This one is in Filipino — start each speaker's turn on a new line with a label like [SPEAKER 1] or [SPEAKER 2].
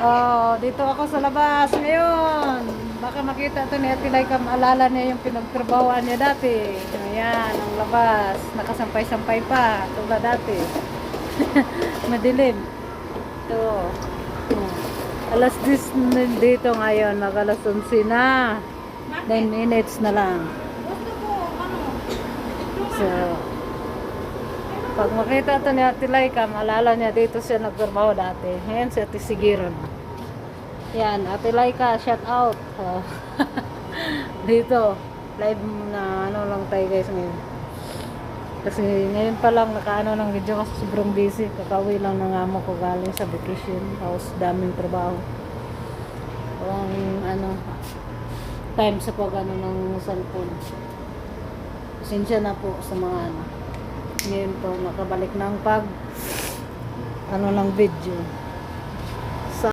[SPEAKER 1] Oh, dito ako sa labas ngayon. Baka makita to ni Ate Laika, maalala niya yung pinagtrabahoan niya dati. Ayan, ang labas. Nakasampay-sampay pa. Tulad dati. Madilim. Ito. Hmm. Alas 10 na dito ngayon. Mag alas 11 na. 9 minutes na lang.
[SPEAKER 2] Gusto ko, ano,
[SPEAKER 1] So, pag makita to ni Ate Laika, maalala niya dito siya nagtrabaho dati. Ngayon si Ate Sigiron. Yan, Ate Laika, shout out. Oh. dito, live na ano lang tayo guys ngayon. Kasi ngayon pa lang nakaano ng video kasi sobrang busy. Kakauwi lang ng amo ko galing sa vacation. Tapos daming trabaho. Walang ano, time sa pag ano ng cellphone. Pasensya na po sa mga ano. Ngayon po, nakabalik ng pag ano ng video.